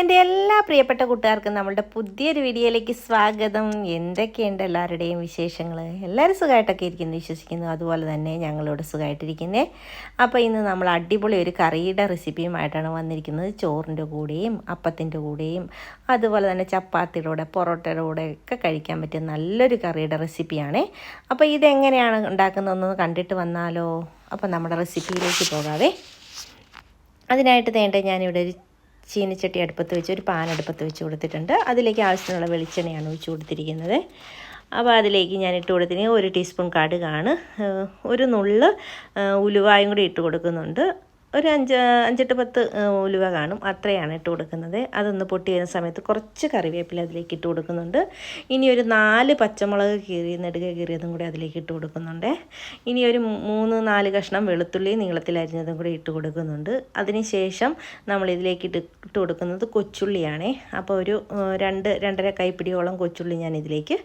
എന്റെ എല്ലാ പ്രിയപ്പെട്ട കൂട്ടുകാർക്കും നമ്മളുടെ പുതിയൊരു വീഡിയോയിലേക്ക് സ്വാഗതം. എന്തൊക്കെയുണ്ട് എല്ലാവരുടെയും വിശേഷങ്ങൾ എല്ലാവരും സുഖമായിട്ടൊക്കെ ഇരിക്കുന്നു വിശ്വസിക്കുന്നു. അതുപോലെ തന്നെ ഞങ്ങളോട് സുഖമായിട്ടിരിക്കുന്നേ. അപ്പോൾ ഇന്ന് നമ്മൾ അടിപൊളി ഒരു കറിയുടെ റെസിപ്പിയുമായിട്ടാണ് വന്നിരിക്കുന്നത്. ചോറിന്റെ കൂടെയും അപ്പത്തിന്റെ കൂടെയും അതുപോലെ തന്നെ ചപ്പാത്തിയുടെ കൂടെ പൊറോട്ടയുടെ കൂടെ ഒക്കെ കഴിക്കാൻ പറ്റിയ നല്ലൊരു കറിയുടെ റെസിപ്പിയാണേ. അപ്പോൾ ഇതെങ്ങനെയാണ് ഉണ്ടാക്കുന്നതെന്ന് കണ്ടിട്ട് വന്നാലോ? അപ്പോൾ നമ്മുടെ റെസിപ്പിയിലേക്ക് പോകാവേ. അതിനായിട്ട് വേണ്ട ഞാനിവിടെ ഒരു ചീനിച്ചട്ടി അടുപ്പത്ത് വെച്ച് ഒരു പാൻ അടുപ്പത്ത് വെച്ച് കൊടുത്തിട്ടുണ്ട്. അതിലേക്ക് ആവശ്യത്തിനുള്ള വെളിച്ചെണ്ണയാണ് ഒഴിച്ച് കൊടുത്തിരിക്കുന്നത്. അപ്പോൾ അതിലേക്ക് ഞാൻ ഇട്ട് കൊടുത്തിന് ഒരു ടീസ്പൂൺ കടുകാണ്. ഒരു നുള്ള് ഉലുവായും കൂടി ഇട്ട് കൊടുക്കുന്നുണ്ട്. ഒരു അഞ്ച് അഞ്ചെട്ട് പത്ത് ഉലുവ കാണും. അത്രയാണ് ഇട്ട് കൊടുക്കുന്നത്. അതൊന്ന് പൊട്ടി വരുന്ന സമയത്ത് കുറച്ച് കറിവേപ്പില അതിലേക്ക് ഇട്ട് കൊടുക്കുന്നുണ്ട്. ഇനി ഒരു നാല് പച്ചമുളക് കീറി നെടുക കീറിയതും കൂടി അതിലേക്ക് ഇട്ട് കൊടുക്കുന്നുണ്ട്. ഇനി ഒരു മൂന്ന് നാല് കഷ്ണം വെളുത്തുള്ളി നീളത്തിൽ അരിഞ്ഞതും കൂടി ഇട്ട് കൊടുക്കുന്നുണ്ട്. അതിനുശേഷം നമ്മൾ ഇതിലേക്ക് ഇട്ട് ഇട്ട് കൊടുക്കുന്നത് കൊച്ചുള്ളിയാണേ. അപ്പോൾ ഒരു രണ്ട് രണ്ടര കൈപ്പിടിയോളം കൊച്ചുള്ളി ഞാൻ ഇതിലേക്ക്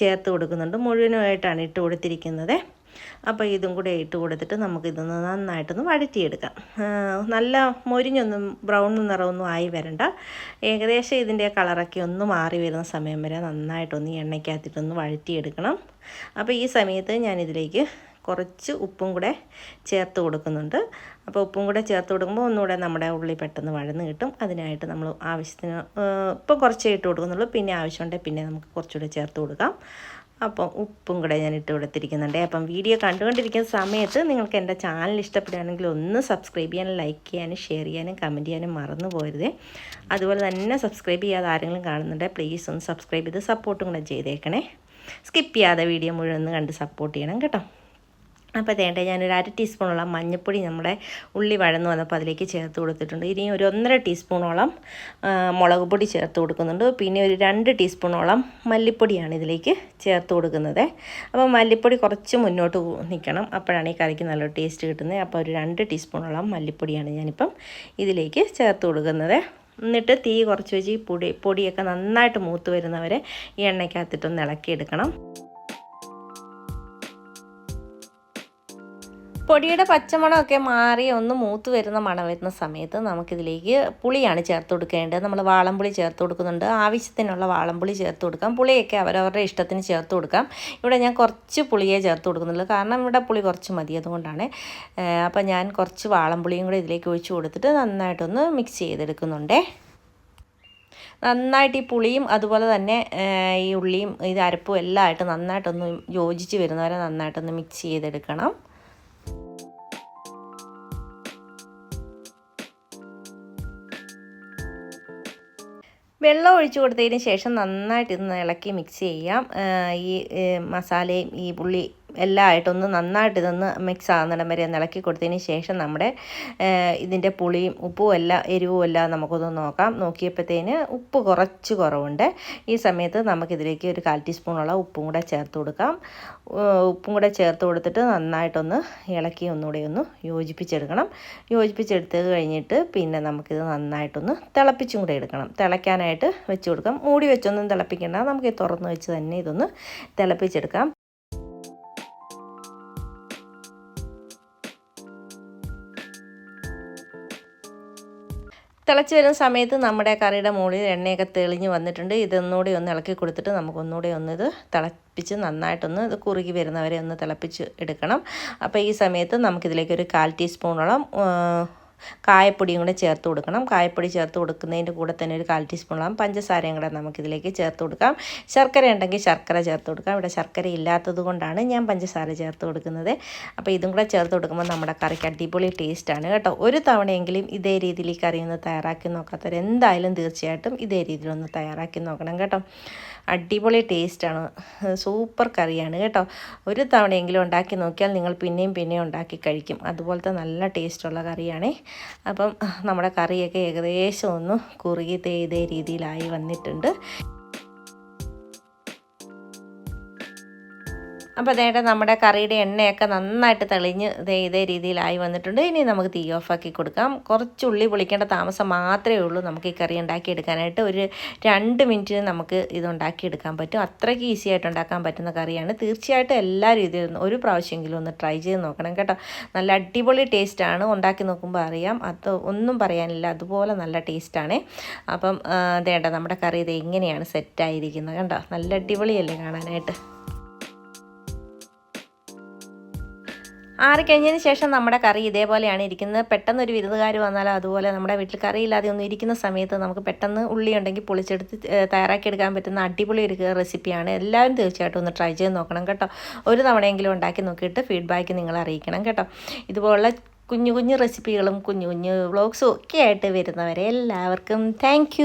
ചേർത്ത് കൊടുക്കുന്നുണ്ട്. മുഴുവനുമായിട്ടാണ് ഇട്ട് കൊടുത്തിരിക്കുന്നത്. അപ്പോൾ ഇതും കൂടെ ഇട്ട് കൊടുത്തിട്ട് നമുക്കിതൊന്ന് നന്നായിട്ടൊന്ന് വഴറ്റിയെടുക്കാം. നല്ല മൊരിഞ്ഞൊന്നും ബ്രൗൺ നിറമൊന്നും ആയി വരണ്ട. ഏകദേശം ഇതിന്റെ കളറൊക്കെ ഒന്ന് മാറി വരുന്ന സമയം വരെ നന്നായിട്ടൊന്ന് എണ്ണയ്ക്കകത്തിട്ടൊന്ന് വഴറ്റിയെടുക്കണം. അപ്പോൾ ഈ സമയത്ത് ഞാനിതിലേക്ക് കുറച്ച് ഉപ്പും കൂടെ ചേർത്ത് കൊടുക്കുന്നുണ്ട്. അപ്പോൾ ഉപ്പും കൂടെ ചേർത്ത് കൊടുക്കുമ്പോൾ ഒന്നുകൂടെ നമ്മുടെ ഉള്ളി പെട്ടെന്ന് വഴന്ന് കിട്ടും. അതിനായിട്ട് നമ്മൾ ആവശ്യത്തിന് ഇപ്പം കുറച്ചേ ഇട്ട് കൊടുക്കുന്നുള്ളൂ. പിന്നെ ആവശ്യമുണ്ടെങ്കിൽ പിന്നെ നമുക്ക് കുറച്ചുകൂടെ ചേർത്ത് കൊടുക്കാം. അപ്പം ഉപ്പും കൂടെ ഞാൻ ഇട്ട് കൊടുത്തിരിക്കുന്നുണ്ട്. അപ്പം വീഡിയോ കണ്ടുകൊണ്ടിരിക്കുന്ന സമയത്ത് നിങ്ങൾക്ക് എന്റെ ചാനൽ ഇഷ്ടപ്പെടുകയാണെങ്കിൽ ഒന്ന് സബ്സ്ക്രൈബ് ചെയ്യാനും ലൈക്ക് ചെയ്യാനും ഷെയർ ചെയ്യാനും കമന്റ് ചെയ്യാനും മറന്നു പോരുതേ. അതുപോലെ തന്നെ സബ്സ്ക്രൈബ് ചെയ്യാതെ ആരെങ്കിലും കാണുന്നുണ്ടെങ്കിൽ പ്ലീസ് ഒന്ന് സബ്സ്ക്രൈബ് ചെയ്ത് സപ്പോർട്ടും കൂടെ ചെയ്തേക്കണേ. സ്കിപ്പ് ചെയ്യാതെ വീഡിയോ മുഴുവൻ കണ്ട് സപ്പോർട്ട് ചെയ്യണം കേട്ടോ. അപ്പോൾ തേണ്ട ഞാനൊരു അര ടീസ്പൂണോളം മഞ്ഞൾപ്പൊടി നമ്മുടെ ഉള്ളി വഴന്ന് വന്നപ്പോൾ അതിലേക്ക് ചേർത്ത് കൊടുത്തിട്ടുണ്ട്. ഇനി ഒരു ഒന്നര ടീസ്പൂണോളം മുളക് പൊടി ചേർത്ത് കൊടുക്കുന്നുണ്ട്. പിന്നെ ഒരു രണ്ട് ടീസ്പൂണോളം മല്ലിപ്പൊടിയാണ് ഇതിലേക്ക് ചേർത്ത് കൊടുക്കുന്നത്. അപ്പോൾ മല്ലിപ്പൊടി കുറച്ച് മുന്നോട്ട് നിൽക്കണം. അപ്പോഴാണ് ഈ കറിക്ക് നല്ലൊരു ടേസ്റ്റ് കിട്ടുന്നത്. അപ്പോൾ ഒരു രണ്ട് ടീസ്പൂണോളം മല്ലിപ്പൊടിയാണ് ഞാനിപ്പം ഇതിലേക്ക് ചേർത്ത് കൊടുക്കുന്നത്. എന്നിട്ട് തീ കുറച്ച് വെച്ച് ഈ പൊടി പൊടിയൊക്കെ നന്നായിട്ട് മൂത്ത് വരുന്നവരെ ഈ എണ്ണയ്ക്കകത്തിട്ടൊന്ന് ഇളക്കിയെടുക്കണം. പൊടിയുടെ പച്ചമണമൊക്കെ മാറി ഒന്ന് മൂത്ത് വരുന്ന മണം വരുന്ന സമയത്ത് നമുക്കിതിലേക്ക് പുളിയാണ് ചേർത്ത് കൊടുക്കേണ്ടത്. നമ്മൾ വാളംപുളി ചേർത്ത് കൊടുക്കുന്നുണ്ട്. ആവശ്യത്തിനുള്ള വാളംപുളി ചേർത്ത് കൊടുക്കാം. പുളിയൊക്കെ അവരവരുടെ ഇഷ്ടത്തിന് ചേർത്ത് കൊടുക്കാം. ഇവിടെ ഞാൻ കുറച്ച് പുളിയേ ചേർത്ത് കൊടുക്കുന്നുള്ളൂ. കാരണം ഇവിടെ പുളി കുറച്ച് മതി അതുകൊണ്ടാണ്. അപ്പം ഞാൻ കുറച്ച് വാളംപുളിയും കൂടെ ഇതിലേക്ക് ഒഴിച്ച് കൊടുത്തിട്ട് നന്നായിട്ടൊന്ന് മിക്സ് ചെയ്തെടുക്കുന്നുണ്ട്. നന്നായിട്ട് ഈ പുളിയും അതുപോലെ തന്നെ ഈ ഉള്ളിയും ഇത് അരപ്പും എല്ലാം ആയിട്ട് നന്നായിട്ടൊന്ന് യോജിച്ച് വരുന്നവരെ നന്നായിട്ടൊന്ന് മിക്സ് ചെയ്തെടുക്കണം. വെള്ളം ഒഴിച്ചു കൊടുത്തതിന് ശേഷം നന്നായിട്ട് ഇന്ന് ഇളക്കി മിക്സ് ചെയ്യാം. ഈ മസാലയും ഈ പുള്ളി എല്ലാം ആയിട്ടൊന്ന് നന്നായിട്ട് ഇതൊന്ന് മിക്സ് ആകുന്നിടം വരെ ഒന്ന് ഇളക്കി കൊടുത്തതിന് ശേഷം നമ്മുടെ ഇതിന്റെ പുളിയും ഉപ്പും എല്ലാം എരിവും എല്ലാം നമുക്കൊന്ന് നോക്കാം. നോക്കിയപ്പോഴത്തേന് ഉപ്പ് കുറച്ച് കുറവുണ്ട്. ഈ സമയത്ത് നമുക്കിതിലേക്ക് ഒരു കാൽ ടീസ്പൂണുള്ള ഉപ്പും കൂടെ ചേർത്ത് കൊടുക്കാം. ഉപ്പും കൂടെ ചേർത്ത് കൊടുത്തിട്ട് നന്നായിട്ടൊന്ന് ഇളക്കി ഒന്നുകൂടെ ഒന്ന് യോജിപ്പിച്ചെടുക്കണം. യോജിപ്പിച്ചെടുത്ത് കഴിഞ്ഞിട്ട് പിന്നെ നമുക്കിത് നന്നായിട്ടൊന്ന് തിളപ്പിച്ചും കൂടെ എടുക്കണം. തിളയ്ക്കാനായിട്ട് വെച്ച് കൊടുക്കാം. മൂടി വെച്ചൊന്നും തിളപ്പിക്കേണ്ട. നമുക്ക് തുറന്ന് വെച്ച് തന്നെ ഇതൊന്ന് തിളപ്പിച്ചെടുക്കാം. തിളച്ച് വരുന്ന സമയത്ത് നമ്മുടെ കറിയുടെ മുകളിൽ എണ്ണയൊക്കെ തെളിഞ്ഞ് വന്നിട്ടുണ്ട്. ഇതൊന്നുകൂടി ഒന്ന് ഇളക്കി കൊടുത്തിട്ട് നമുക്കൊന്നുകൂടി ഒന്ന് ഇത് തിളപ്പിച്ച് നന്നായിട്ടൊന്ന് ഇത് കുറുകി വരുന്നവരെ ഒന്ന് തിളപ്പിച്ച് എടുക്കണം. അപ്പോൾ ഈ സമയത്ത് നമുക്കിതിലേക്ക് ഒരു കാൽ ടീസ്പൂണോളം കായപ്പൊടിയും കൂടെ ചേർത്ത് കൊടുക്കണം. കായപ്പൊടി ചേർത്ത് കൊടുക്കുന്നതിന്റെ കൂടെ തന്നെ ഒരു കാൽ ടീസ്പൂണോളം പഞ്ചസാരയും കൂടെ നമുക്കിതിലേക്ക് ചേർത്ത് കൊടുക്കാം. ശർക്കര ഉണ്ടെങ്കിൽ ശർക്കര ചേർത്ത് കൊടുക്കാം. ഇവിടെ ശർക്കര ഇല്ലാത്തത് കൊണ്ടാണ് ഞാൻ പഞ്ചസാര ചേർത്ത് കൊടുക്കുന്നത്. അപ്പോൾ ഇതും കൂടെ ചേർത്ത് കൊടുക്കുമ്പോൾ നമ്മുടെ കറിക്ക് അടിപൊളി ടേസ്റ്റാണ് കേട്ടോ. ഒരു തവണയെങ്കിലും ഇതേ രീതിയിൽ ഈ കറി ഒന്ന് തയ്യാറാക്കി നോക്കാത്തവർ എന്തായാലും തീർച്ചയായിട്ടും ഇതേ രീതിയിലൊന്ന് തയ്യാറാക്കി നോക്കണം കേട്ടോ. അടിപൊളി ടേസ്റ്റാണ് സൂപ്പർ കറിയാണ് കേട്ടോ. ഒരു തവണയെങ്കിലും ഉണ്ടാക്കി നോക്കിയാൽ നിങ്ങൾ പിന്നെയും പിന്നെയും ഉണ്ടാക്കി കഴിക്കും. അതുപോലത്തെ നല്ല ടേസ്റ്റുള്ള കറിയാണേ. അപ്പം നമ്മുടെ കറിയൊക്കെ ഏകദേശം ഒന്ന് കുറുകി തേതേ രീതിയിലായി വന്നിട്ടുണ്ട്. അപ്പോൾ അതേടെ നമ്മുടെ കറിയുടെ എണ്ണയൊക്കെ നന്നായിട്ട് തെളിഞ്ഞ് ദേ ഇതേ രീതിയിലായി വന്നിട്ടുണ്ട്. ഇനി നമുക്ക് തീ ഓഫാക്കി കൊടുക്കാം. കുറച്ച് ഉള്ളി പൊളിക്കേണ്ട താമസം മാത്രമേ ഉള്ളൂ. നമുക്ക് ഈ കറി ഉണ്ടാക്കിയെടുക്കാനായിട്ട് ഒരു രണ്ട് മിനിറ്റ് നമുക്ക് ഇത് ഉണ്ടാക്കിയെടുക്കാൻ പറ്റും. അത്രയ്ക്ക് ഈസി ആയിട്ട് ഉണ്ടാക്കാൻ പറ്റുന്ന കറിയാണ്. തീർച്ചയായിട്ടും എല്ലാ രീതിയിലും ഒരു പ്രാവശ്യമെങ്കിലും ഒന്ന് ട്രൈ ചെയ്ത് നോക്കണം കേട്ടോ. നല്ല അടിപൊളി ടേസ്റ്റാണ് ഉണ്ടാക്കി നോക്കുമ്പോൾ അറിയാം. അത് ഒന്നും പറയാനില്ല. അതുപോലെ നല്ല ടേസ്റ്റാണ് അപ്പം അതേണ്ട നമ്മുടെ കറി ഇത് എങ്ങനെയാണ് സെറ്റായിരിക്കുന്നത് കണ്ടോ നല്ല അടിപൊളിയല്ലേ കാണാനായിട്ട്? ആറിക്കഴിഞ്ഞതിന് ശേഷം നമ്മുടെ കറി ഇതേപോലെയാണ് ഇരിക്കുന്നത്. പെട്ടെന്ന് ഒരു വിരുന്നുകാർ വന്നാലോ അതുപോലെ നമ്മുടെ വീട്ടിൽ കറി ഇല്ലാതെ ഒന്നും ഇരിക്കുന്ന സമയത്ത് നമുക്ക് പെട്ടെന്ന് ഉള്ളി ഉണ്ടെങ്കിൽ പൊളിച്ചെടുത്ത് തയ്യാറാക്കി എടുക്കാൻ പറ്റുന്ന അടിപൊളി ഒരു റെസിപ്പിയാണ് എല്ലാവരും തീർച്ചയായിട്ടും ഒന്ന് ട്രൈ ചെയ്ത് നോക്കണം കേട്ടോ. ഒരു തവണയെങ്കിലും ഉണ്ടാക്കി നോക്കിയിട്ട് ഫീഡ്ബാക്ക് നിങ്ങൾ അറിയിക്കണം കേട്ടോ. ഇതുപോലുള്ള കുഞ്ഞു കുഞ്ഞു റെസിപ്പികളും കുഞ്ഞു കുഞ്ഞു വ്ളോഗ്സും ഒക്കെ ആയിട്ട് വരുന്നവരെ എല്ലാവർക്കും താങ്ക്